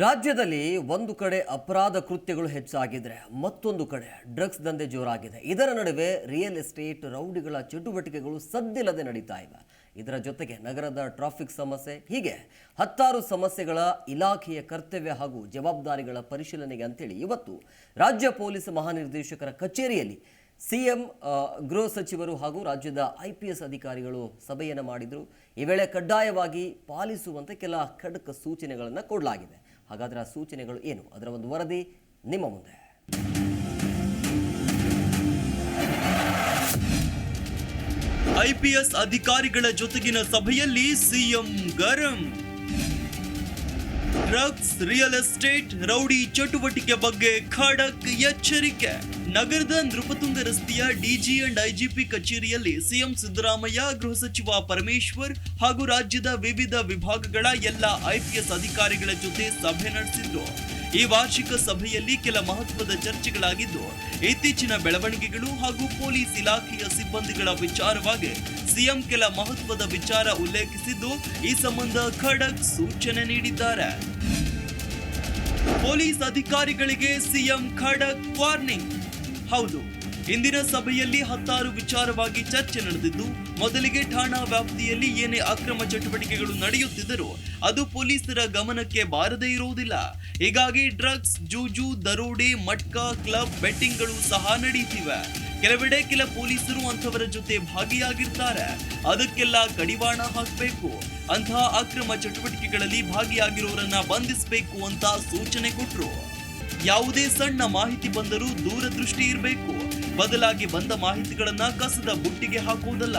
ರಾಜ್ಯದಲ್ಲಿ ಒಂದು ಕಡೆ ಅಪರಾಧ ಕೃತ್ಯಗಳು ಹೆಚ್ಚಾಗಿದ್ರೆ ಮತ್ತೊಂದು ಕಡೆ ಡ್ರಗ್ಸ್ ದಂಧೆ ಜೋರಾಗಿದೆ. ಇದರ ನಡುವೆ ರಿಯಲ್ ಎಸ್ಟೇಟ್ ರೌಡಿಗಳ ಚಟುವಟಿಕೆಗಳು ಸದ್ದಿಲ್ಲದೆ ನಡೀತಾ ಇವೆ. ಇದರ ಜೊತೆಗೆ ನಗರದ ಟ್ರಾಫಿಕ್ ಸಮಸ್ಯೆ, ಹೀಗೆ ಹತ್ತಾರು ಸಮಸ್ಯೆಗಳ ಇಲಾಖೆಯ ಕರ್ತವ್ಯ ಹಾಗೂ ಜವಾಬ್ದಾರಿಗಳ ಪರಿಶೀಲನೆಗೆ ಅಂತೇಳಿ ಇವತ್ತು ರಾಜ್ಯ ಪೊಲೀಸ್ ಮಹಾನಿರ್ದೇಶಕರ ಕಚೇರಿಯಲ್ಲಿ ಸಿಎಂ ಗೃಹ ಸಚಿವರು ಹಾಗೂ ರಾಜ್ಯದ ಐ ಪಿ ಎಸ್ ಅಧಿಕಾರಿಗಳು ಸಭೆಯನ್ನು ಮಾಡಿದರು. ಈ ವೇಳೆ ಕಡ್ಡಾಯವಾಗಿ ಪಾಲಿಸುವಂತೆ ಕೆಲ ಖಡಕ್ ಸೂಚನೆಗಳನ್ನು ಕೊಡಲಾಗಿದೆ. ಹಾಗಾದರೆ ಆ ಸೂಚನೆಗಳು ಏನು? ಅದರ ಒಂದು ವರದಿ ನಿಮ್ಮ ಮುಂದೆ. ಐಪಿಎಸ್ ಅಧಿಕಾರಿಗಳ ಜೊತೆಗಿನ ಸಭೆಯಲ್ಲಿ ಸಿಎಂ ಗರಂ. ಡ್ರಗ್ಸ್, ರಿಯಲ್ ಎಸ್ಟೇಟ್, ರೌಡಿ ಚಟುವಟಿಕೆ ಬಗ್ಗೆ ಖಡಕ್ ಎಚ್ಚರಿಕೆ. ನಗರದ ನೃಪತುಂಗ ರಸ್ತೆಯ ಡಿಜಿ ಅಂಡ್ ಐಜಿಪಿ ಕಚೇರಿಯಲ್ಲಿ ಸಿಎಂ ಸಿದ್ದರಾಮಯ್ಯ, ಗೃಹ ಸಚಿವ ಪರಮೇಶ್ವರ್ ಹಾಗೂ ರಾಜ್ಯದ ವಿವಿಧ ವಿಭಾಗಗಳ ಎಲ್ಲ ಐಪಿಎಸ್ ಅಧಿಕಾರಿಗಳ ಜೊತೆ ಸಭೆ ನಡೆಸಿದ್ದು, ಈ ವಾರ್ಷಿಕ ಸಭೆಯಲ್ಲಿ ಕೆಲ ಮಹತ್ವದ ಚರ್ಚೆಗಳಾಗಿದ್ದು, ಇತ್ತೀಚಿನ ಬೆಳವಣಿಗೆಗಳು ಹಾಗೂ ಪೊಲೀಸ್ ಇಲಾಖೆಯ ಸಿಬ್ಬಂದಿಗಳ ವಿಚಾರವಾಗಿ ಸಿಎಂ ಕೆಲ ಮಹತ್ವದ ವಿಚಾರ ಉಲ್ಲೇಖಿಸಿದ್ದು, ಈ ಸಂಬಂಧ ಖಡಕ್ ಸೂಚನೆ ನೀಡಿದ್ದಾರೆ. ಪೊಲೀಸ್ ಅಧಿಕಾರಿಗಳಿಗೆ ಸಿಎಂ ಖಡಕ್ ವಾರ್ನಿಂಗ್. ಹೌದು. ಇಂದಿನ ಸಭೆಯಲ್ಲಿ ಹತ್ತಾರು ವಿಚಾರವಾಗಿ ಚರ್ಚೆ ನಡೆದಿದ್ದು, ಮೊದಲಿಗೆ ಠಾಣಾ ವ್ಯಾಪ್ತಿಯಲ್ಲಿ ಏನೇ ಅಕ್ರಮ ಚಟುವಟಿಕೆಗಳು ನಡೆಯುತ್ತಿದ್ದರೂ ಅದು ಪೊಲೀಸರ ಗಮನಕ್ಕೆ ಬಾರದೇ ಇರುವುದಿಲ್ಲ. ಹೀಗಾಗಿ ಡ್ರಗ್ಸ್, ಜೂಜು, ದರೋಡೆ, ಮಟ್ಕಾ, ಕ್ಲಬ್ ಬೆಟ್ಟಿಂಗ್ಗಳು ಸಹ ನಡೆಯುತ್ತಿವೆ. ಕೆಲವೆಡೆ ಕೆಲ ಪೊಲೀಸರು ಅಂಥವರ ಜೊತೆ ಭಾಗಿಯಾಗಿರ್ತಾರೆ. ಅದಕ್ಕೆಲ್ಲ ಕಡಿವಾಣ ಹಾಕಬೇಕು. ಅಂತಹ ಅಕ್ರಮ ಚಟುವಟಿಕೆಗಳಲ್ಲಿ ಭಾಗಿಯಾಗಿರೋರನ್ನ ಬಂಧಿಸಬೇಕು ಅಂತ ಸೂಚನೆ ಕೊಟ್ರು. ಯಾವುದೇ ಸಣ್ಣ ಮಾಹಿತಿ ಬಂದರೂ ದೂರದೃಷ್ಟಿ ಇರಬೇಕು. ಬದಲಾಗಿ ಬಂದ ಮಾಹಿತಿಗಳನ್ನ ಕಸದ ಬುಟ್ಟಿಗೆ ಹಾಕುವುದಲ್ಲ.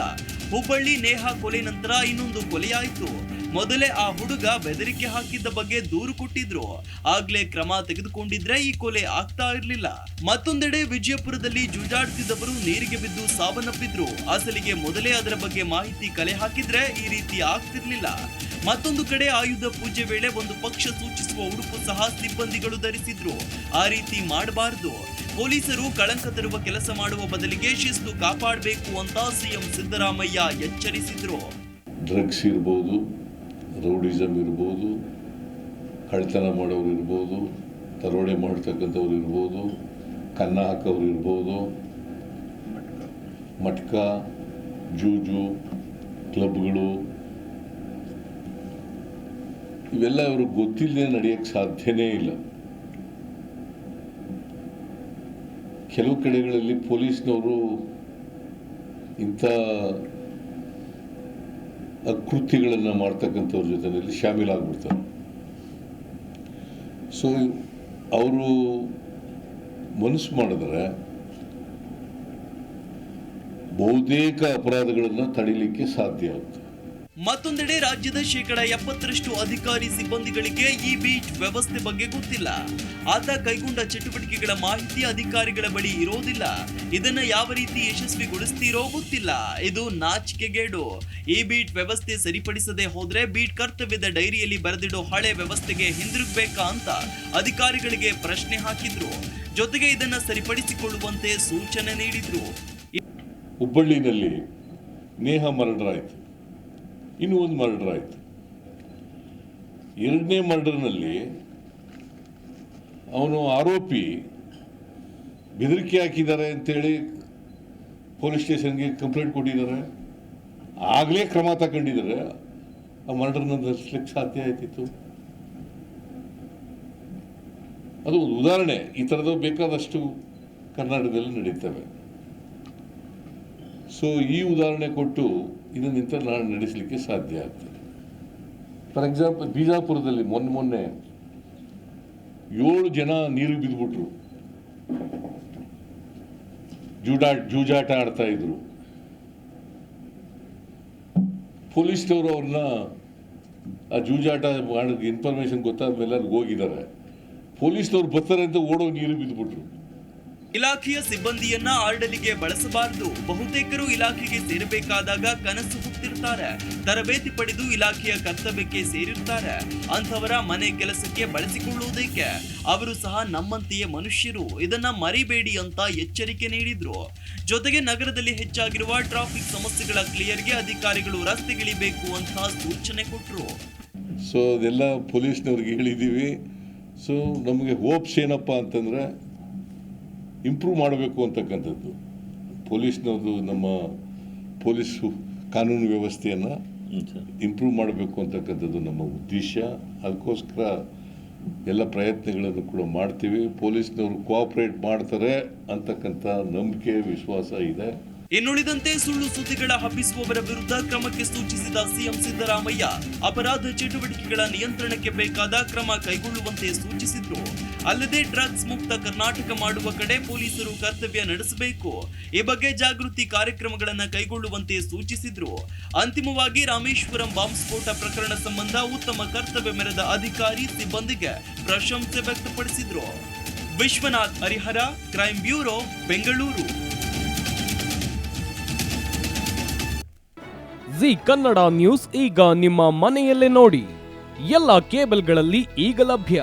ಹುಬ್ಬಳ್ಳಿ ನೇಹಾ ಕೊಲೆ ನಂತರ ಇನ್ನೊಂದು ಕೊಲೆಯಾಯಿತು. ಮೊದಲೇ ಆ ಹುಡುಗ ಬೆದರಿಕೆ ಹಾಕಿದ್ದ ಬಗ್ಗೆ ದೂರು ಕೊಟ್ಟಿದ್ರು. ಆಗ್ಲೇ ಕ್ರಮ ತೆಗೆದುಕೊಂಡಿದ್ರೆ ಈ ಕೊಲೆ ಆಗ್ತಾ ಇರಲಿಲ್ಲ. ಮತ್ತೊಂದೆಡೆ ವಿಜಯಪುರದಲ್ಲಿ ಜೂಜಾಡ್ತಿದ್ದವರು ನೀರಿಗೆ ಬಿದ್ದು ಸಾವನ್ನಪ್ಪಿದ್ರು. ಅಸಲಿಗೆ ಮೊದಲೇ ಅದರ ಬಗ್ಗೆ ಮಾಹಿತಿ ಕಲೆ ಹಾಕಿದ್ರೆ ಈ ರೀತಿ ಆಗ್ತಿರ್ಲಿಲ್ಲ. ಮತ್ತೊಂದು ಕಡೆ ಆಯುಧ ಪೂಜೆ ವೇಳೆ ಒಂದು ಪಕ್ಷ ಸೂಚಿಸುವ ಉಡುಪು ಸಹ ಸಿಬ್ಬಂದಿಗಳು ಧರಿಸಿದ್ರು. ಆ ರೀತಿ ಮಾಡಬಾರದು. ಪೊಲೀಸರು ಕಳಂಕ ತರುವ ಕೆಲಸ ಮಾಡುವ ಬದಲಿಗೆ ಶಿಸ್ತು ಕಾಪಾಡಬೇಕು ಅಂತ ಸಿಎಂ ಸಿದ್ದರಾಮಯ್ಯ ಎಚ್ಚರಿಸಿದ್ರು. ಡ್ರಗ್ಸ್ ಇರ್ಬೋದು ರೌಡಿಸಮ್ ಇರ್ಬೋದು ಕಳ್ತನ ಮಾಡೋರು ಇರ್ಬೋದು, ದರೋಡೆ ಮಾಡ್ತಕ್ಕಂಥವ್ರು ಇರ್ಬೋದು, ಕನ್ನ ಹಾಕೋರು ಇರ್ಬೋದು, ಮಟ್ಕ, ಜೂಜು, ಕ್ಲಬ್ಗಳು ಇವೆಲ್ಲ ಅವರು ಗೊತ್ತಿಲ್ಲದೆ ನಡೆಯೋಕ್ಕೆ ಸಾಧ್ಯನೇ ಇಲ್ಲ. ಕೆಲವು ಕಡೆಗಳಲ್ಲಿ ಪೊಲೀಸ್ನವರು ಇಂಥ ಕೃತ್ಯಗಳನ್ನು ಮಾಡ್ತಕ್ಕಂಥವ್ರ ಜೊತೆಯಲ್ಲಿ ಶಾಮೀಲಾಗ್ಬಿಡ್ತಾರೆ ಸೊ ಅವರು ಮನಸ್ಸು ಮಾಡಿದ್ರೆ ಬಹುತೇಕ ಅಪರಾಧಗಳನ್ನು ತಡಿಲಿಕ್ಕೆ ಸಾಧ್ಯ ಆಗುತ್ತೆ. ಮತ್ತೊಂದೆಡೆ ರಾಜ್ಯದ ಶೇಕಡ ಎಪ್ಪತ್ತರಷ್ಟು ಅಧಿಕಾರಿ ಸಿಬ್ಬಂದಿಗಳಿಗೆ ಈ ಬೀಟ್ ವ್ಯವಸ್ಥೆ ಬಗ್ಗೆ ಗೊತ್ತಿಲ್ಲ. ಆತ ಕೈಗೊಂಡ ಚಟುವಟಿಕೆಗಳ ಮಾಹಿತಿ ಅಧಿಕಾರಿಗಳ ಬಳಿ ಇರೋದಿಲ್ಲ. ಇದನ್ನ ಯಾವ ರೀತಿ ಯಶಸ್ವಿಗೊಳಿಸ್ತೀರೋ ಗೊತ್ತಿಲ್ಲ. ಇದು ನಾಚಿಕೆಗೇಡು ಈ ಬೀಟ್ ವ್ಯವಸ್ಥೆ ಸರಿಪಡಿಸದೆ ಹೋದ್ರೆ ಬೀಟ್ ಕರ್ತವ್ಯದ ಡೈರಿಯಲ್ಲಿ ಬರೆದಿಡೋ ಹಳೆ ವ್ಯವಸ್ಥೆಗೆ ಹಿಂದಿರುಗಬೇಕಾ ಅಂತ ಅಧಿಕಾರಿಗಳಿಗೆ ಪ್ರಶ್ನೆ ಹಾಕಿದ್ರು. ಜೊತೆಗೆ ಇದನ್ನ ಸರಿಪಡಿಸಿಕೊಳ್ಳುವಂತೆ ಸೂಚನೆ ನೀಡಿದ್ರು. ಹುಬ್ಬಳ್ಳಿನಲ್ಲಿ ನೇಹ ಮರ್ಡರ್ ಇನ್ನೂ ಒಂದು ಮರ್ಡರ್ ಆಯಿತು. ಎರಡನೇ ಮರ್ಡರ್ನಲ್ಲಿ ಅವನು ಆರೋಪಿ ಬೆದರಿಕೆ ಹಾಕಿದ್ದಾರೆ ಅಂತೇಳಿ ಪೊಲೀಸ್ ಸ್ಟೇಷನ್ಗೆ ಕಂಪ್ಲೇಂಟ್ ಕೊಟ್ಟಿದ್ದಾರೆ. ಆಗಲೇ ಕ್ರಮ ತಗೊಂಡಿದ್ದಾರೆ. ಆ ಮರ್ಡರ್ನ ನಡೆಸ್ಲಿಕ್ಕೆ ಸಾಧ್ಯ ಆಯ್ತಿತ್ತು. ಅದು ಒಂದು ಉದಾಹರಣೆ. ಈ ಥರದ ಬೇಕಾದಷ್ಟು ಕರ್ನಾಟಕದಲ್ಲಿ ನಡೀತವೆ. ಸೊ ಈ ಉದಾಹರಣೆ ಕೊಟ್ಟು ಇದನ್ನಿಂತ ನಾನು ನಡೆಸಲಿಕ್ಕೆ ಸಾಧ್ಯ ಆಗ್ತದೆ. ಫಾರ್ ಎಕ್ಸಾಂಪಲ್ ಬಿಜಾಪುರದಲ್ಲಿ ಮೊನ್ನೆ ಮೊನ್ನೆ ಏಳು ಜನ ನೀರು ಬಿದ್ದುಬಿಟ್ರು ಜೂಡಾಟ ಜೂಜಾಟ ಆಡ್ತಾ ಇದ್ರು. ಪೊಲೀಸ್ನವರು ಅವ್ರನ್ನ ಆ ಜೂಜಾಟ ಮಾಡೋದು ಇನ್ಫಾರ್ಮೇಶನ್ ಗೊತ್ತಾದ ಮೇಲೆ ಹೋಗಿದ್ದಾರೆ. ಪೊಲೀಸ್ನವ್ರು ಬರ್ತಾರೆ ಅಂತ ಓಡೋ ನೀರು ಬಿದ್ದುಬಿಟ್ರು ಇಲಾಖೆಯ ಸಿಬ್ಬಂದಿಯನ್ನ ಆರ್ಡಲಿಗೆ ಬಳಸಬಾರದು. ಬಹುತೇಕರು ಇಲಾಖೆಗೆ ಸೇರಬೇಕಾದಾಗ ಕನಸು ಹುಟ್ಟಿರ್ತಾರೆ ತರಬೇತಿ ಪಡೆದು ಇಲಾಖೆಯ ಕರ್ತವ್ಯಕ್ಕೆ ಸೇರಿರ್ತಾರೆ ಅಂಥವರ ಮನೆ ಕೆಲಸಕ್ಕೆ ಬಳಸಿಕೊಳ್ಳುವುದಕ್ಕೆ ಅವರು ಸಹ ನಮ್ಮಂತೆಯೇ ಮನುಷ್ಯರು. ಇದನ್ನ ಮರಿಬೇಡಿ ಅಂತ ಎಚ್ಚರಿಕೆ ನೀಡಿದ್ರು. ಜೊತೆಗೆ ನಗರದಲ್ಲಿ ಹೆಚ್ಚಾಗಿರುವ ಟ್ರಾಫಿಕ್ ಸಮಸ್ಯೆಗಳ ಕ್ಲಿಯರ್ಗೆ ಅಧಿಕಾರಿಗಳು ರಸ್ತೆಗಿಳಿಬೇಕು ಅಂತ ಸೂಚನೆ ಕೊಟ್ಟರು ಸೊ ಅದೆಲ್ಲ ಪೊಲೀಸ್ನವ್ರಿಗೆ ಹೇಳಿದ್ದೀವಿ. ಸೊ ನಮಗೆ ಹೋಪ್ಸ್ ಏನಪ್ಪ ಅಂತಂದರೆ ಇಂಪ್ರೂವ್ ಮಾಡಬೇಕು ಅಂತಕ್ಕಂಥದ್ದು. ಪೊಲೀಸ್ನವ್ರದ್ದು ನಮ್ಮ ಪೊಲೀಸ್ ಕಾನೂನು ವ್ಯವಸ್ಥೆಯನ್ನು ಇಂಪ್ರೂವ್ ಮಾಡಬೇಕು ಅಂತಕ್ಕಂಥದ್ದು ನಮ್ಮ ಉದ್ದೇಶ. ಅದಕ್ಕೋಸ್ಕರ ಎಲ್ಲ ಪ್ರಯತ್ನಗಳನ್ನು ಕೂಡ ಮಾಡ್ತೀವಿ. ಪೊಲೀಸ್ನವರು ಕೋಆಪರೇಟ್ ಮಾಡ್ತಾರೆ ಅಂತಕ್ಕಂಥ ನಂಬಿಕೆ ವಿಶ್ವಾಸ ಇದೆ. ಇನ್ನುಳಿದಂತೆ ಸುಳ್ಳು ಸುದ್ದಿಗಳ ಹಬ್ಬಿಸುವವರ ವಿರುದ್ಧ ಕ್ರಮಕ್ಕೆ ಸೂಚಿಸಿದ ಸಿಎಂ ಸಿದ್ದರಾಮಯ್ಯ ಅಪರಾಧ ಚಟುವಟಿಕೆಗಳ ನಿಯಂತ್ರಣಕ್ಕೆ ಬೇಕಾದ ಕ್ರಮ ಕೈಗೊಳ್ಳುವಂತೆ ಸೂಚಿಸಿದ್ರು. ಅಲ್ಲದೆ ಡ್ರಗ್ಸ್ ಮುಕ್ತ ಕರ್ನಾಟಕ ಮಾಡುವ ಕಡೆ ಪೊಲೀಸರು ಕರ್ತವ್ಯ ನಡೆಸಬೇಕು. ಈ ಬಗ್ಗೆ ಜಾಗೃತಿ ಕಾರ್ಯಕ್ರಮಗಳನ್ನು ಕೈಗೊಳ್ಳುವಂತೆ ಸೂಚಿಸಿದ್ರು. ಅಂತಿಮವಾಗಿ ರಾಮೇಶ್ವರಂ ಬಾಂಬ್ ಸ್ಫೋಟ ಪ್ರಕರಣ ಸಂಬಂಧ ಉತ್ತಮ ಕರ್ತವ್ಯ ಮೆರೆದ ಅಧಿಕಾರಿ ಸಿಬ್ಬಂದಿಗೆ ಪ್ರಶಂಸೆ ವ್ಯಕ್ತಪಡಿಸಿದ್ರು. Vishwanath Harihara crime bureau, Bengaluru. Zee Kannada news ಈಗ ನಿಮ್ಮ ಮನೆಯಲ್ಲೇ ನೋಡಿ. ಎಲ್ಲ ಕೇಬಲ್ಗಳಲ್ಲಿ ಈಗ ಲಭ್ಯ.